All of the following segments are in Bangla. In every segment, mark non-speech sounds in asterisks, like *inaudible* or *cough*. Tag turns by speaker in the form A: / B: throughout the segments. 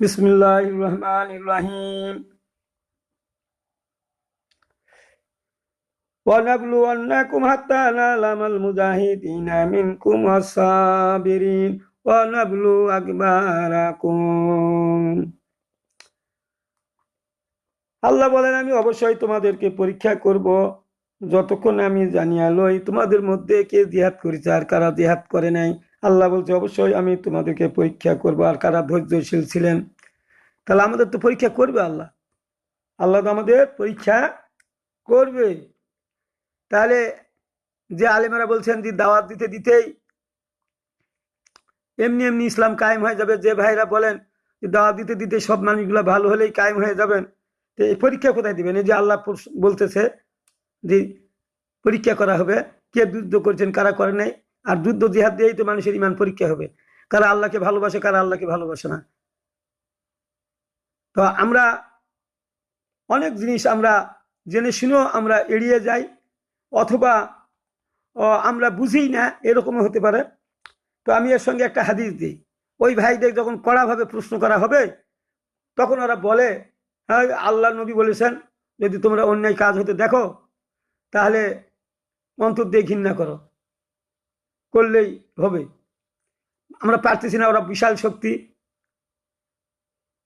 A: بسم الله الرحمن الرحيم ونبلونكم حتى نعلم المجاهدين منكم والصابرين ونبلو أكباركم আল্লাহ বলেন আমি অবশ্যই তোমাদেরকে পরীক্ষা করব যতক্ষণ আমি জানিয়া লই তোমাদের মধ্যে কে জিহাদ করেছে আর কারা জিহাদ করে নাই আল্লাহ বলছে, অবশ্যই আমি তোমাদেরকে পরীক্ষা করব। আর কারা ধৈর্যশীল ছিলেন? তাহলে আমাদের তো পরীক্ষা করবে আল্লাহ। আল্লাহ তো আমাদের পরীক্ষা করবে। তাহলে যে আলেমেরা বলছেন যে দাওয়াত দিতে দিতেই এমনি এমনি ইসলাম কায়েম হয়ে যাবে। যে ভাইরা বলেন যে দাওয়াত দিতে দিতে সব মানুষগুলো ভালো হলেই কায়েম হয়ে যাবেন, তো এই পরীক্ষা কোথায় দিবেন? এই যে আল্লাহ বলতেছে যে পরীক্ষা করা হবে। কে যুদ্ধ করছেন, কারা করে নাই? আর যুদ্ধ জিহাদ দিয়েই তো মানুষের ইমান পরীক্ষা হবে। কারা আল্লাহকে ভালোবাসে, কারা আল্লাহকে ভালোবাসে না। তো আমরা অনেক জিনিস আমরা জেনে শুনেও আমরা এড়িয়ে যাই, অথবা আমরা বুঝি না, এরকমও হতে পারে। তো আমি এর সঙ্গে একটা হাদিস দিই। ওই ভাইদের যখন কড়াভাবে প্রশ্ন করা হবে, তখন ওরা বলে হ্যাঁ আল্লাহ নবী বলেছেন, যদি তোমরা অন্যায় কাজ হতে দেখো, তাহলে অন্তর দিয়ে ঘৃণা করো। করলেই হবে। আমরা পারতেছি না, ওরা বিশাল শক্তি।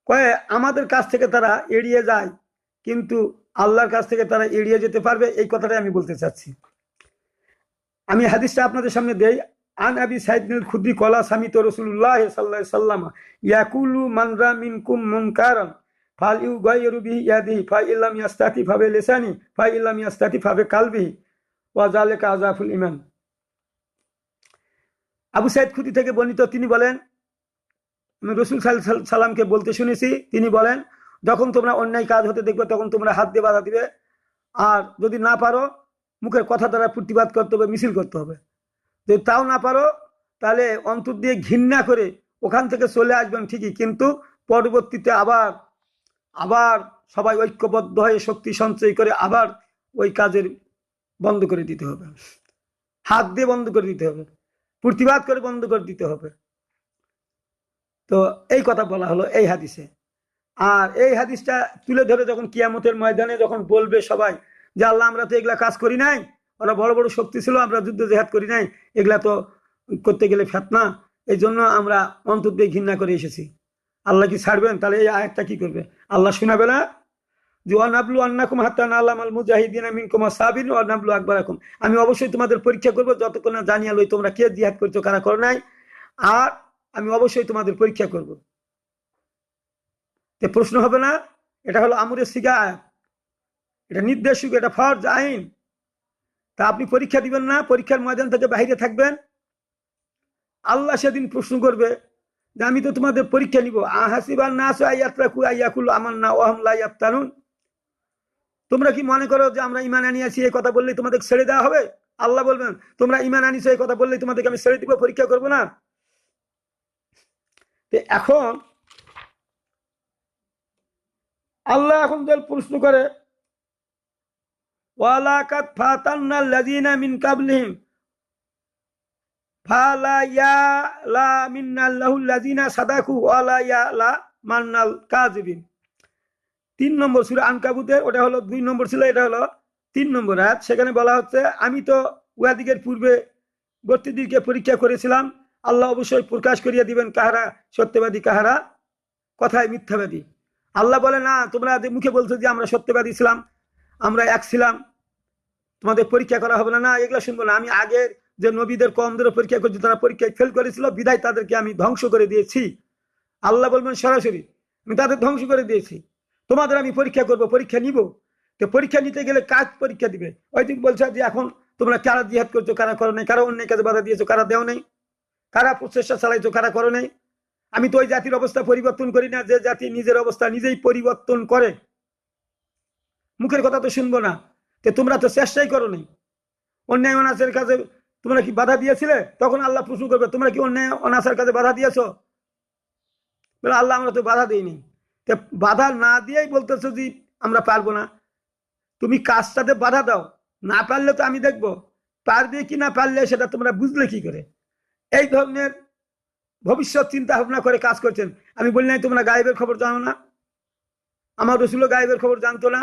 A: কয়ে, আমাদের কাছ থেকে তারা এড়িয়ে যায়, কিন্তু আল্লাহর কাছ থেকে তারা এড়িয়ে যেতে পারবে, এই কথাটাই আমি বলতে চাচ্ছি। আমি হাদিসটা আপনাদের সামনে দেই, আন আবি সাইদুল খুদ্রি কলা সামিত রসুল্লাহ সাল্লাহ সাল্লাম ইয়াকুলু মানরা মিনকুম মুনকারান, ফাল ইউ গাইরু বিহি ইয়াদি, ফা ইল্লাম ইয়াস্তাতি ফাবে লিসানি, ফা ইল্লাম ইয়াস্তাতি ফাবে কালবিহি, ওয়া জালিকা আযাফুল ঈমান। আবু সাইদ খুদি থেকে বর্ণিত, তিনি বলেন, আমি রসুল সাল- সাল্লামকে বলতে শুনেছি, তিনি বলেন, যখন তোমরা অন্যায় কাজ হতে দেখবে, তখন তোমরা হাত দিয়ে বাধা দিবে। আর যদি না পারো, মুখের কথা দ্বারা প্রতিবাদ করতে হবে, মিছিল করতে হবে। যদি তাও না পারো, তাহলে অন্তর দিয়ে ঘৃণা করে ওখান থেকে চলে আসবেন ঠিকই, কিন্তু পরবর্তীতে আবার আবার সবাই ঐক্যবদ্ধ হয়ে শক্তি সঞ্চয় করে আবার ওই কাজের বন্ধ করে দিতে হবে। হাত দিয়ে বন্ধ করে দিতে হবে। প্রতিবাদ করে বন্ধ করে দিতে হবে। তো এই কথা বলা হলো এই হাদিসে। আর এই হাদিসটা তুলে ধরে যখন কিয়ামতের ময়দানে যখন বলবে সবাই যে, আল্লাহ, আমরা তো এগুলা কাজ করি নাই। ওরা বড় বড় শক্তি ছিল, আমরা যুদ্ধ জেহাদ করি নাই। এগুলা তো করতে গেলে ফেতনা। এই জন্য আমরা অন্তর দিয়ে ঘৃণা করে এসেছি। আল্লাহ কি ছাড়বেন? তাহলে এই আয়াতটা কি করবে? আল্লাহ শোনাবে না? আমি অবশ্যই তোমাদের পরীক্ষা করব, যতক্ষণ না জানিয়া লই তোমরা কে জিহাদ করছ, কারা করো নাই। আর আমি অবশ্যই তোমাদের পরীক্ষা করব। তে প্রশ্ন হবে না, এটা হলো আমরের সিগা এটা নির্দেশক, এটা ফরজ আইন। তা আপনি পরীক্ষা দিবেন না, পরীক্ষার ময়দান থেকে বাইরে থাকবেন। আল্লাহ সেদিন প্রশ্ন করবে যে, আমি তো তোমাদের পরীক্ষা নিব। আহাসিবান নাস আইয়াতরাকু আইয়াকুল আমার না ওহম লা ইয়াফতানুন। তোমরা কি মনে করো যে আমরা ইমান আনিয়াছি, এই কথা বললেই তোমাদের ছেড়ে দেওয়া হবে? আল্লাহ বলবেন, তোমরা ইমান আনিছো, এই কথা বললেই তোমাদেরকে আমি ছেড়ে দিব, পরীক্ষা করব না। এখন আল্লাহ এখন যে প্রশ্ন করে ওয়ালাকাত তিন নম্বর সূরা আনকাবুতের, ওটা হলো দুই নম্বর ছিল এটা হলো তিন নম্বর আয়াত। সেখানে বলা হচ্ছে, আমি তো উহাদিকের পূর্বে বর্তীদিকে পরীক্ষা করেছিলাম। আল্লাহ অবশ্যই প্রকাশ করিয়া দিবেন কাহারা সত্যবাদী, কাহারা কথায় মিথ্যাবাদী। আল্লাহ বলে, না, তোমরা যে মুখে বলছো যে আমরা সত্যবাদী ছিলাম, আমরা এক ছিলাম, তোমাদের পরীক্ষা করা হবে না। না, এগুলো শুনব না। আমি আগের যে নবীদের কমদেরও পরীক্ষা করছি, তারা পরীক্ষায় ফেল করেছিল, বিদায় তাদেরকে আমি ধ্বংস করে দিয়েছি। আল্লাহ বলবেন, সরাসরি, আমি তাদের ধ্বংস করে দিয়েছি। তোমাদের আমি পরীক্ষা করব, পরীক্ষা নিব। তো পরীক্ষা নিতে গেলে কাজ পরীক্ষা দিবে। ওই দিক বলছে যে এখন তোমরা কারা জিহাদ করছ, কারা করো নাই, কারা অন্য কাজে বাধা দিয়েছ, কারা দেও নাই, কারা প্রচেষ্টা চালাইছো, কারা করো নাই। আমি তো ওই জাতির অবস্থা পরিবর্তন করি না, যে জাতি নিজের অবস্থা নিজেই পরিবর্তন করে। মুখের কথা তো শুনব না। তো তোমরা তো চেষ্টাই করো নাই। অন্যায় অনাচারের কাজে তোমরা কি বাধা দিয়েছিলে? তখন আল্লাহ প্রশ্ন করবে, তোমরা কি অন্যায় অনাচার কাজে বাধা দিয়েছ? বলে, আল্লাহ, আমরা তো বাধা দিইনি। তো বাধা না দিয়েই বলতেছো যে আমরা পারব না। তুমি কাজটাতে বাধা দাও। না পারলে তো আমি দেখব। পারবে কি না পারলে সেটা তোমরা বুঝলে কি করে? এই ধরনের ভবিষ্যৎ চিন্তা ভাবনা করে কাজ করছেন। আমি বলি নাই, তোমরা গায়েবের খবর জানো না। আমার রসুলও গায়েবের খবর জানতো না।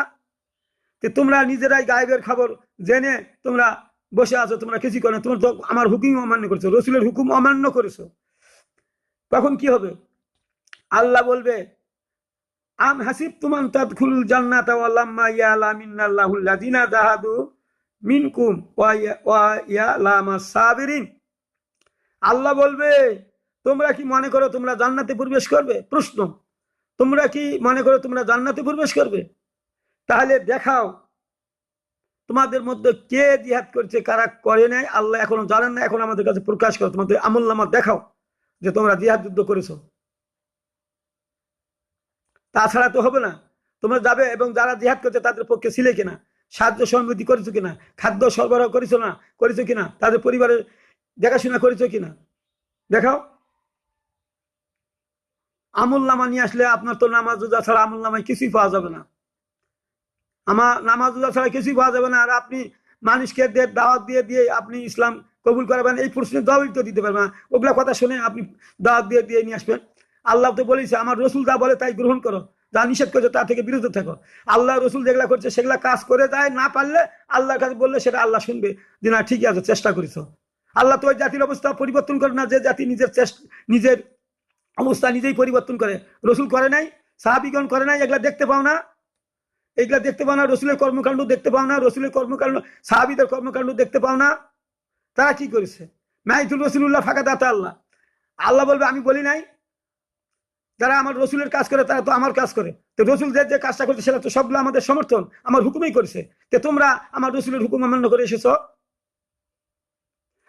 A: যে তোমরা নিজেরাই গায়েবের খবর জেনে তোমরা বসে আছো, তোমরা কিছু করো তোমরা তো আমার হুকুম অমান্য করেছ। রসুলের হুকুম অমান্য করেছ। তখন কি হবে? আল্লাহ বলবে আম হাসিব তুমান তাদখুল জান্নাত ওয়ালাম্মা ইয়ালামিনাল্লাহুল্লাযিনা জাহাদু মিনকুম ওয়া ওয়া সাবিরিন। আল্লাহ বলবে, তোমরা কি মনে করো তোমরা জান্নাতে প্রবেশ করবে? প্রশ্ন। তোমরা কি মনে করো তোমরা জান্নাতে প্রবেশ করবে? তাহলে দেখাও, তোমাদের মধ্যে কে জিহাদ করছে, কারা করে নাই, আল্লাহ এখনও জানেন না, এখন আমাদের কাছে প্রকাশ করো। তোমাদের আমল দেখাও যে তোমরা জিহাদ যুদ্ধ করেছ। তাছাড়া তো হবে না। তোমরা যাবে এবং যারা জিহাদ করছে তাদের পক্ষে ছিলে কিনা, সাহায্য সহমতি করেছ কিনা, খাদ্য সরবরাহ করেছ না, করেছ কিনা, তাদের পরিবারের দেখাশোনা করেছ কিনা? দেখাও। আমল নামা নিয়ে আসলে আপনার তো নামাজ রোজা ছাড়া আমল নামায় কিছুই পাওয়া যাবে না। আমার নামাজ রোজা ছাড়া কিছুই পাওয়া যাবে না। আর আপনি মানুষকে দাওয়াত দিয়ে দিয়ে আপনি ইসলাম কবুল করাবেন, এই প্রশ্নের জবাবই তো দিতে পারবেন না। ওগুলা কথা শুনে আপনি দাওয়াত দিয়ে দিয়ে নিয়ে আসবেন। আল্লাহ তো বলেছে, আমার রসুল যা বলে তাই গ্রহণ করো। যা নিষেধ করছে তা থেকে বিরত থাকো। আল্লাহ রসুল যেগুলা করছে, সেগুলা কাজ করে যায়, না পারলে আল্লাহর কাছে বললে সেটা আল্লাহ শুনবে যে, না, ঠিকই আছে, চেষ্টা করেছ। আল্লাহ তো ওই জাতির অবস্থা পরিবর্তন করে না, যে জাতি নিজের চেষ্টা, নিজের অবস্থা নিজেই পরিবর্তন করে। রসুল করে নাই, সাহাবিগণ করে নাই, এগুলা দেখতে পাও না। এগুলা দেখতে পাও না, রসুলের কর্মকাণ্ড দেখতে পাও না, রসুলের কর্মকাণ্ড, সাহাবিদের কর্মকাণ্ড দেখতে পাও না। তারা কি করেছে? মাইতুল রসুল্লাহ ফাঁকা দাতা আল্লাহ। আল্লাহ বলবে, আমি বলি নাই যারা আমার রসুলের কাজ করে, তারা তো আমার কাজ করে। তো রসুল যে যে কাজটা করছে, সেটা তো সবগুলো আমাদের সমর্থন, আমার হুকুমেই করেছে। তো তোমরা আমার রসুলের হুকুম অমান্য করে এসেছ?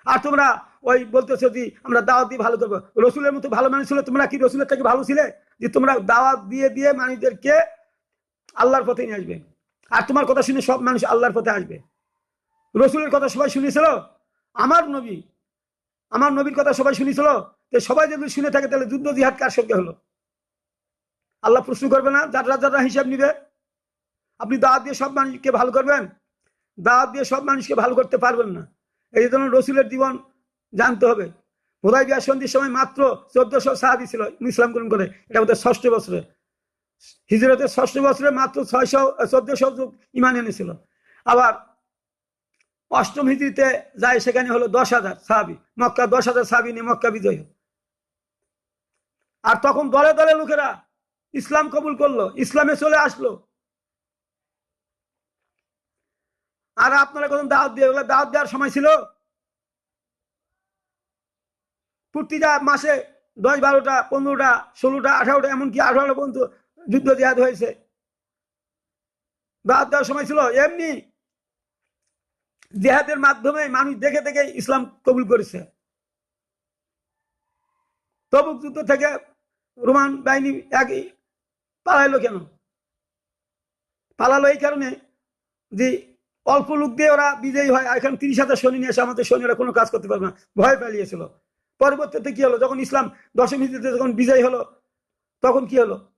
A: আর তোমরা ওই বলতেছো যে, আমরা দাওয়াত দিয়ে ভালো করব। রসুলের মতো ভালো মানুষ ছিল, তোমরা কি রসুলের থেকে ভালো ছিলে? যে তোমরা দাওয়াত দিয়ে দিয়ে মানুষদেরকে আল্লাহর পথে নিয়ে আসবে। আর তোমার কথা শুনে সব মানুষ আল্লাহর পথে আসবে। রসুলের কথা সবাই শুনেছিল? আমার নবী, আমার নবীর কথা সবাই শুনেছিল? সবাই যদি শুনে থাকে, তাহলে যুদ্ধ জিহাদ কার সঙ্গে হলো? আল্লাহ প্রশ্ন করবে না, যারা যারা হিসাব নিবে। আপনি দাওয়াত দিয়ে সব মানুষকে ভালো করবেন, দাওয়াত দিয়ে সব মানুষকে ভালো করতে পারবেন না। এই জন্য রসুলের জীবন জানতে হবে। বোধাই বিয়ার সন্ধির সময় মাত্র চোদ্দশো সাহাবি ছিল ইসলাম গ্রহণ করে। এটা ওদের ষষ্ঠ বছরে। হিজরতের ষষ্ঠ বছরে মাত্র ছয়শো, চোদ্দশো যুগ ইমান এনেছিল। আবার অষ্টম হিজড়িতে যায় সেখানে হলো দশ হাজার সাহাবি। মক্কা দশ হাজার সাহাবি নিয়ে মক্কা বিজয় আর তখন দলে দলে লোকেরা ইসলাম কবুল করল, ইসলামে চলে আসলো। আর আপনারা কোন দাওয়াত দিয়ে দাওয়াত দেওয়ার সময় ছিল? প্রতিটা মাসে দশ বারোটা, পনেরোটা, ষোলোটা, আঠারোটা, এমনকি আঠারোটা পর্যন্ত যুদ্ধ জিহাদ হয়েছে। দাওয়াত দেওয়ার সময় ছিল, এমনি জেহাদের মাধ্যমে মানুষ দেখে দেখে ইসলাম কবুল করেছে। তবুক যুদ্ধ থেকে রোমান বাহিনী এক পালাইলো কেন? পালালো এই কারণে যে অল্প লোক দিয়ে ওরা বিজয়ী হয় এখানে তিরিশ হাজার সৈন্য নিয়ে এসে আমাদের সৈন্যরা কোনো কাজ করতে পারবে না। ভয় পালিয়েছিল। পরবর্তীতে কি হলো? যখন ইসলাম দশম হিজড়িতে যখন বিজয় হলো, তখন কি হলো?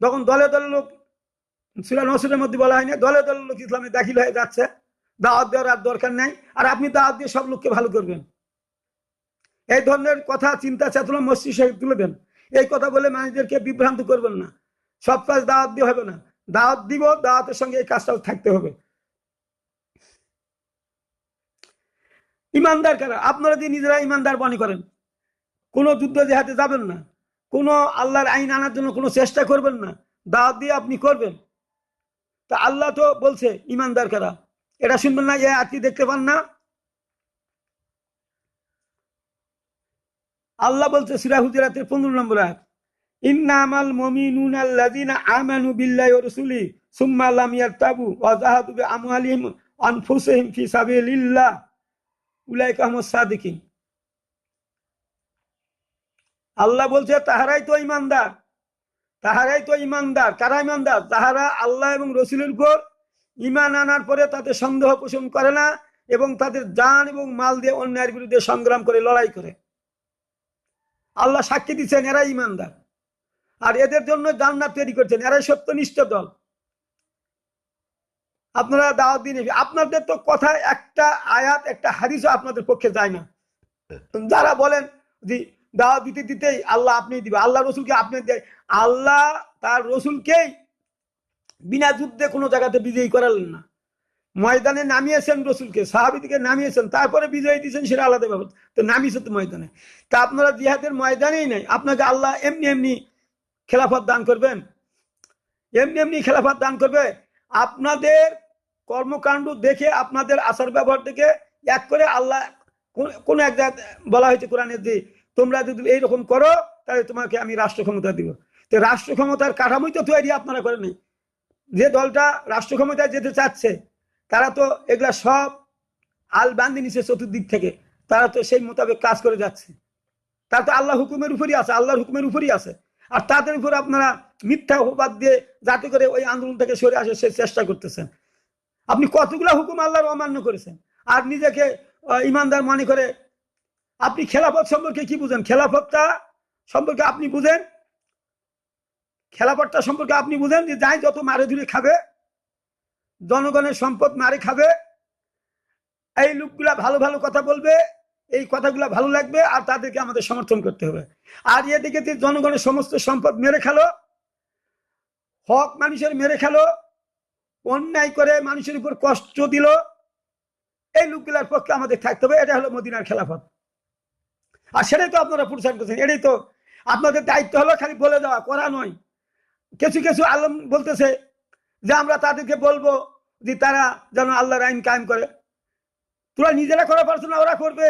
A: তখন দলে দলে লোক, সুরা নসুরের মধ্যে বলা হয়নি, দলে দলে লোক ইসলামে দাখিল হয়ে যাচ্ছে। দাওয়াত দেওয়ার আর দরকার নাই। আর আপনি দাওয়াত দিয়ে সব লোককে ভালো করবেন। এই ধরনের কথা, চিন্তা, চেতনা মস্তিষ্কে তুলে দেন। এই কথা বলে মানুষদেরকে বিভ্রান্ত করবেন না। সব কাজ দাওয়াত দিয়ে হবে না। দাওয়াত দিব, দাওয়াতের সঙ্গে এই কাজটাও থাকতে হবে। ইমানদার কারা? আপনারা যে নিজেরা ইমানদার মনে করেন, কোনো যুদ্ধ জেহাতে যাবেন না, কোনো আল্লাহর আইন আনার জন্য কোনো চেষ্টা করবেন না, দাওয়াত দিয়ে আপনি করবেন। তা আল্লাহ তো বলছে, ইমানদার কারা? এটা শুনবেন না, এ আজকে দেখতে পান না? আল্লাহ বলছে, সিরা হুজরাতের পনেরো নম্বর আয়াত। ইন্নামাল মুমিনুনা আল্লাযিনা আমানু বিল্লাহি ওয়া রাসূলি সুম্মা লাম ইয়ারতাবু ওয়া জাহাদু বিআমওয়ালিহিম আনফুসিহিম ফি সাবিলিল্লাহ। উলাইকা হুমুস সাদিকিন। আল্লাহ বলছে, তাহারাই তো ইমানদার তাহারাই তো ইমানদার কারা ইমানদার তাহারা আল্লাহ এবং রসুলের উপর ইমান আনার পরে তাতে সন্দেহ পোষণ করে না এবং তাদের জান এবং মাল দিয়ে অন্যায়ের বিরুদ্ধে সংগ্রাম করে, লড়াই করে। আল্লাহ সাক্ষী দিচ্ছেন, এরাই ইমানদার আর এদের জন্য জান্নাত তৈরি করছেন। এরাই সত্যনিষ্ঠ দল। আপনারা দাওয়াত দিন আপনাদের তো কথায় একটা আয়াত, একটা হাদিসও আপনাদের পক্ষে যায় না। যারা বলেন যে দাওয়া দিতে দিতেই আল্লাহ আপনি দিবে, আল্লাহ রসুলকে আপনি আল্লাহ তার রসুলকেই বিনা যুদ্ধে কোনো জায়গাতে বিজয়ী করালেন না। ময়দানে নামিয়েছেন রসুলকে সাহাবিদিকে নামিয়েছেন, তারপরে বিজয়ী দিয়েছেন, সেটা আলাদা ব্যাপার। তো নামিয়েছে তো ময়দানে। তা আপনারা জিহাদের ময়দানেই নাই। আপনাকে আল্লাহ এমনি এমনি খেলাফত দান করবেন? এমনি এমনি খেলাফত দান করবে। আপনাদের কর্মকাণ্ড দেখে আপনাদের আচার ব্যবহার দেখে এক করে আল্লাহ কোন- এক জায়গায় বলা হয়েছে কোরআনে যে, তোমরা যদি এইরকম করো, তাহলে তোমাকে আমি রাষ্ট্র ক্ষমতা দিব। তো রাষ্ট্র ক্ষমতার কাঠামোই তো তৈরি আপনারা করেন যে দলটা রাষ্ট্র ক্ষমতায় যেতে চাচ্ছে, তারা তো এগুলা সব আল বান্ধি নিছে চতুর্দিক থেকে, তারা তো সেই মোতাবেক কাজ করে যাচ্ছে। তারা তো আল্লাহ হুকুমের উপরই আছে, আল্লাহর হুকুমের উপরই আছে। আর তাদের উপর আপনারা মিথ্যা অপবাদ দিয়ে যাতে করে ওই আন্দোলন থেকে সরে আসে সে চেষ্টা করতেছেন। আপনি কতগুলা হুকুম আল্লাহর অমান্য করেছেন? আর নিজেকে ইমানদার মনে করে আপনি খেলাফত সম্পর্কে কি বুঝেন? খেলাফতটা সম্পর্কে আপনি বুঝেন? খেলাফতটা সম্পর্কে আপনি বুঝেন যে যাই যত মারে ধরে খাবে, জনগণের সম্পদ মারে খাবে, এই লোকগুলা ভালো ভালো কথা বলবে এই কথাগুলো ভালো লাগবে আর তাদেরকে আমাদের সমর্থন করতে হবে। আর এদিকে জনগণের সমস্ত সম্পদ মেরে খেলো, হক মানুষের মেরে খেলো, অন্যায় করে মানুষের উপর কষ্ট দিল, এই লোকগুলার পক্ষে আমাদের থাকতে হবে, এটা হলো মদিনার খেলাফত। আর সেটাই তো আপনারা প্রচার করছেন, এটাই তো আপনাদের দায়িত্ব হলো খালি বলে দেওয়া, করা নয়। কিছু কিছু আলম বলতেছে যে আমরা তাদেরকে বলব যে তারা যেন আল্লাহর আইন কায়েম করে। তোরা নিজেরা করা পারছ না, ওরা করবে।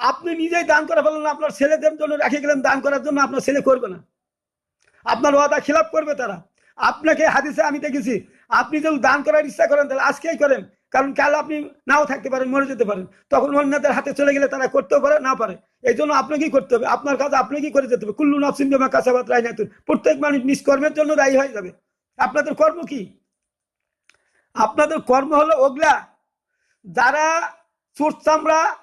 A: আপনি নিজেই দান করে ফেলেন, আপনার ছেলেদের জন্য রেখে গেলেন দান করার জন্য, আপনার ছেলে করবে না। আপনার ওয়াদা খিলাপ করবে তারা। আপনাকে হাদিসে আমি দেখেছি, আপনি যদি দান করার ইচ্ছা করেন, তাহলে আজকেই করেন। কারণ কাল আপনি নাও থাকতে পারেন, মরে যেতে পারেন। তখন অন্যদের হাতে চলে গেলে তারা করতেও পারে না পারে। এই জন্য আপনাকেই করতে হবে। আপনার কাজ আপনাকেই করে যেতে হবে। কুল্লু নফসিন বেমা কাসাবাত রাইনাতুন। প্রত্যেক মানুষ নিষ্কর্মের জন্য দায়ী হয়ে যাবে। আপনাদের কর্ম কি? আপনাদের কর্ম হলো ওগলা। যারা চোর চামড়া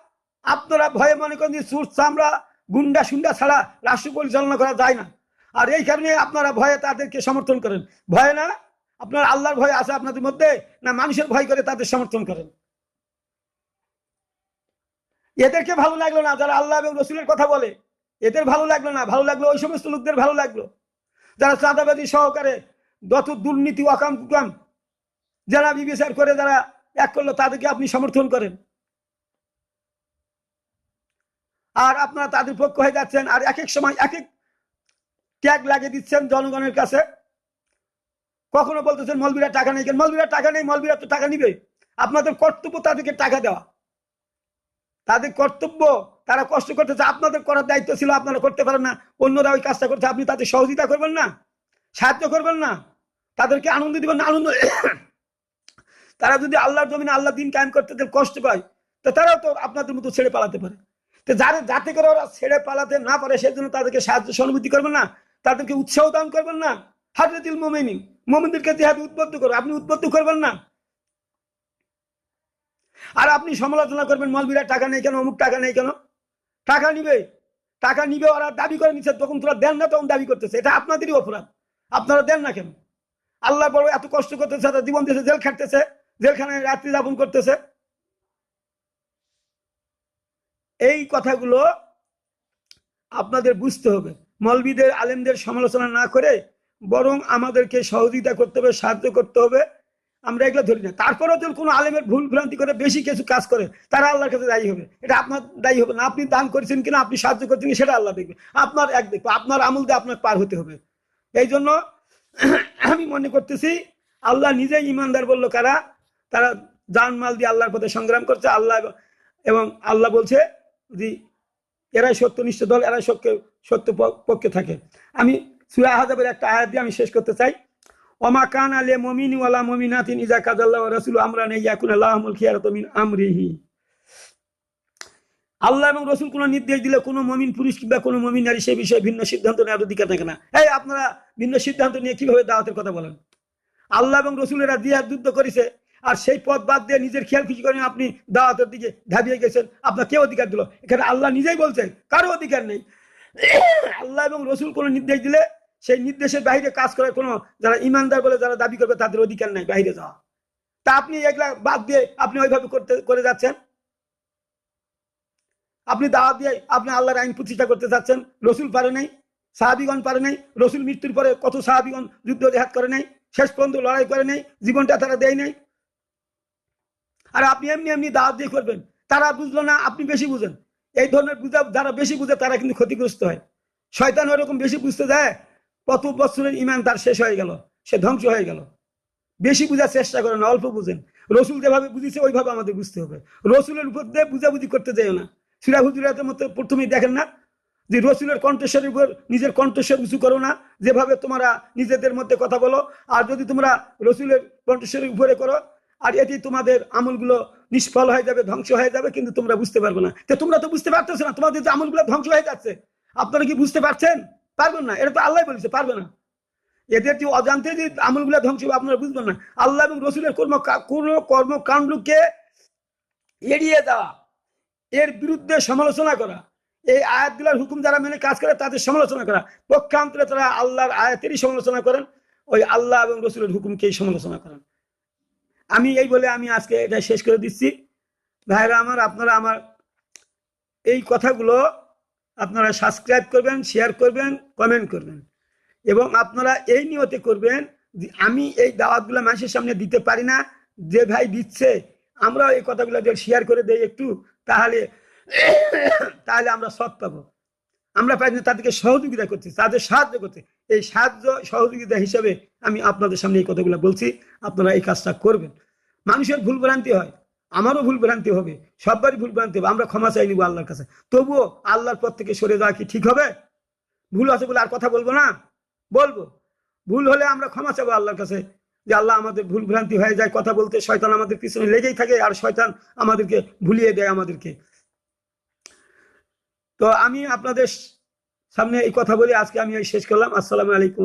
A: আপনারা ভয়ে মনে করেন যে চোর চামড়া, গুন্ডা সুন্ডা ছাড়া রাষ্ট্র পরিচালনা করা যায় না। আর এই কারণে আপনারা ভয়ে তাদেরকে সমর্থন করেন। ভয় না? আপনার আল্লাহর ভয় আছে আপনাদের মধ্যে? না মানুষের ভয় করে তাদের সমর্থন করেন? এদেরকে ভালো লাগল না যারা আল্লাহ এবং রসুলের কথা বলে? এদের ভালো লাগল না? ভালো লাগল ওই সমস্ত লোকদের ভালো লাগল? যারা চাঁদাবাদী সহকারে যত দুর্নীতি অকাম কুকাম যারা বিবেচার করে যারা এক করল, তাদেরকে আপনি সমর্থন করেন? আর আপনারা তাদের পক্ষ হয়ে যাচ্ছেন। আর এক এক সময় এক এক ট্যাগ লাগিয়ে দিচ্ছেন জনগণের কাছে। কখনো বলতেছেন মলবিরা টাকা নেই কেন? মলবিরা টাকা নেই, মলবিরা তো টাকা নিবে আপনাদের কর্তব্য তাদেরকে টাকা দেওয়া। তাদের কর্তব্য, তারা কষ্ট করতেছে, আপনাদের করার দায়িত্ব ছিল, আপনারা করতে পারেন না। অন্যরা ওই কাজটা করছে, আপনি তাদের সহযোগিতা করবেন না, সাহায্য করবেন না। তাদেরকে আনন্দ দিবেন না, আনন্দ *coughs* তারা যদি আল্লাহর জমিনে আল্লাহ দিন কায়েম করতে কষ্ট পায়, তো তারাও তো আপনাদের মতো ছেড়ে পালাতে পারে। তো যারা যাতে করে ওরা ছেড়ে পালাতে না পারে, সেজন্য তাদেরকে সাহায্য সহানুভূতি করবেন না। তাদেরকে উৎসাহ দান করবেন না। হাজরতিল মোমেনি মোমিনদেরকে যেভাবে উদ্বুদ্ধ করবে আপনি উদ্বুদ্ধ করবেন না। আর আপনি সমালোচনা করবেন, মলবিরা টাকা নেই কেন, অমুক টাকা নেই কেন? টাকা নিবে। টাকা নিবে ওরা দাবি করে নিচ্ছে তখন তোরা দেন না, তখন দাবি করতেছে। এটা আপনাদেরই অপরাধ। আপনারা দেন না কেন? আল্লাহ বড় এত কষ্ট করতেছে জীবন দিয়েছে, জেল খাটতেছে, জেলখানায় রাত্রি যাপন করতেছে। এই কথাগুলো আপনাদের বুঝতে হবে। মলবিদের, আলেমদের সমালোচনা না করে বরং আমাদেরকে সহযোগিতা করতে হবে, সাহায্য করতে হবে। আমরা এগুলো ধরি না। তারপরেও যদি কোনো আলেমের ভুল ভ্রান্তি করে, বেশি কিছু কাজ করে, তারা আল্লাহর কাছে দায়ী হবে। এটা আপনার দায়ী হবে না। আপনি দান করেছেন কিনা, আপনি সাহায্য করছেন সেটা আল্লাহ দেখবে। আপনার এক দেখবে, আপনার আমল দিয়ে আপনার পার হতে হবে। এই জন্য আমি মনে করতেছি, আল্লাহ নিজেই ইমানদার বলল কারা? তারা জান মাল দিয়ে আল্লাহর পথে সংগ্রাম করছে, আল্লাহ এবং আল্লাহ বলছে যে এরাই সত্যনিষ্ঠ দল, এরাই সত্য সত্য পক্ষে থাকে। আমি সুরা আহাজাবের একটা আয়াত দিয়ে আমি শেষ করতে চাই। ওমা কান আলে মমিন ওয়ালা মমিনাতিন ইজা কাদাল্লাহ রাসূল আমরা নেই ইয়াকুন আল্লাহুল খিয়ারাত মিন আমরিহি। আল্লাহ এবং রসুল কোনো নির্দেশ দিলে কোনো মমিন পুরুষ কিংবা কোনো মমিন নারী সেই বিষয়ে ভিন্ন সিদ্ধান্ত নেওয়ার অধিকার থাকে না। এই আপনারা ভিন্ন সিদ্ধান্ত নিয়ে কীভাবে দাওয়াতের কথা বলেন? আল্লাহ এবং রসুলেরা জিহাদ যুদ্ধ করেছে। আর সেই পথ বাদ দিয়ে নিজের খেয়াল খুশি করে আপনি দাওয়াতের দিকে ধাবিয়ে গেছেন। আপনার কে অধিকার দিল? এখানে আল্লাহ নিজেই বলছেন, কারও অধিকার নেই। আল্লাহ এবং রসুল কোনো নির্দেশ দিলে সেই নির্দেশের বাইরে কাজ করার কোনো যারা ইমানদার বলে যারা দাবি করবে তাদের অধিকার নাই বাইরে যাওয়া। তা আপনি এগুলা বাদ দিয়ে আপনি ওইভাবে করতে, করে যাচ্ছেন? আপনি দাওয়াত দিয়ে আপনি আল্লাহর আইন প্রতিষ্ঠা করতে চাচ্ছেন রসুল পারে নাই, সাহাবিগণ পারে নাই, রসুল মৃত্যুর পরে কত সাহাবিগণ যুদ্ধ জেহাদ করে নাই, শেষ পর্যন্ত লড়াই করে নাই, জীবনটা তারা দেয় নাই আর আপনি এমনি এমনি দাওয়াত দিয়ে করবেন। তারা বুঝলো না, আপনি বেশি বুঝেন। এই ধরনের বুঝা যারা বেশি বুঝে, তারা কিন্তু ক্ষতিগ্রস্ত হয়। শয়তান ওরকম বেশি বুঝতে যায় কত বছরের ইমান তার শেষ হয়ে গেল, সে ধ্বংস হয়ে গেল। বেশি বুঝার চেষ্টা করেন অল্প বুঝেন। রসুল যেভাবে বুঝিছে, ওইভাবে আমাদের বুঝতে হবে। রসুলের উপর দিয়ে বুঝাবুঝি করতে যাইও না। সিরা হুজুরাতের মতো প্রথমেই দেখেন না যে রসুলের কণ্ঠস্বরের উপর নিজের কণ্ঠস্বর উঁচু করো না, যেভাবে তোমরা নিজেদের মধ্যে কথা বলো। আর যদি তোমরা রসুলের কণ্ঠস্বরের উপরে করো আর এটি তোমাদের আমলগুলো নিষ্ফল হয়ে যাবে, ধ্বংস হয়ে যাবে, কিন্তু তোমরা বুঝতে পারবে না। তো তোমরা তো বুঝতে পারতেছো না, তোমাদের যে আমলগুলো ধ্বংস হয়ে যাচ্ছে। আপনারা কি বুঝতে পারছেন? পারবেন না, এটা তো আল্লাহ বলেছে, পারবে না। এদের যে অজান্তে যে আমলগুলো ধ্বংস হবে, আপনারা বুঝবেন না। আল্লাহ এবং রসুলের কর্ম কোন কর্মকাণ্ডকে এড়িয়ে দেওয়া এর বিরুদ্ধে সমালোচনা করা, এই আয়াতগুলোর হুকুম যারা মেনে কাজ করে, তাদের সমালোচনা করা। পক্ষান্তরে তারা আল্লাহর আয়াতেরই সমালোচনা করেন, ওই আল্লাহ এবং রসুলের হুকুমকেই সমালোচনা করেন। আমি এই বলে আমি আজকে এটা শেষ করে দিচ্ছি। ভাইরা আমার, আপনারা আমার এই কথাগুলো আপনারা সাবস্ক্রাইব করবেন শেয়ার করবেন কমেন্ট করবেন। এবং আপনারা এই নিয়তে করবেন যে আমি এই দাওয়াতগুলো মানুষের সামনে দিতে পারি না, যে ভাই দিচ্ছে আমরা এই কথাগুলো যদি শেয়ার করে দেই একটু, তাহলে *coughs* তাহলে আমরা সৎ পাবো। আমরা পাই না তাদেরকে সহযোগিতা করছি, তাদের সাহায্য করতে এই সাহায্য সহযোগিতা হিসেবে আমি আপনাদের সামনে এই কথাগুলো বলছি। আপনারা এই কাজটা করবেন। মানুষের ভুল ভ্রান্তি হয়। আমারও ভুল ভ্রান্তি হবে। সবারই ভুল ভ্রান্তি হবে। আমরা ক্ষমা চাই নিব আল্লাহর কাছে। তবুও আল্লাহর পথ থেকে সরে যাওয়া কি ঠিক হবে? ভুল আছে বলে আর কথা বলব না? বলব। ভুল হলে আমরা ক্ষমা চাবো আল্লাহর কাছে। যে আল্লাহ আমাদের ভুল ভ্রান্তি হয়ে যায়, কথা বলতে শয়তান আমাদের পিছনে লেগেই থাকে আর শয়তান আমাদেরকে ভুলিয়ে দেয় আমাদেরকে। তো আমি আপনাদের সামনে এই কথা বলি আজকে আমি শেষ করলাম। আসসালামু আলাইকুম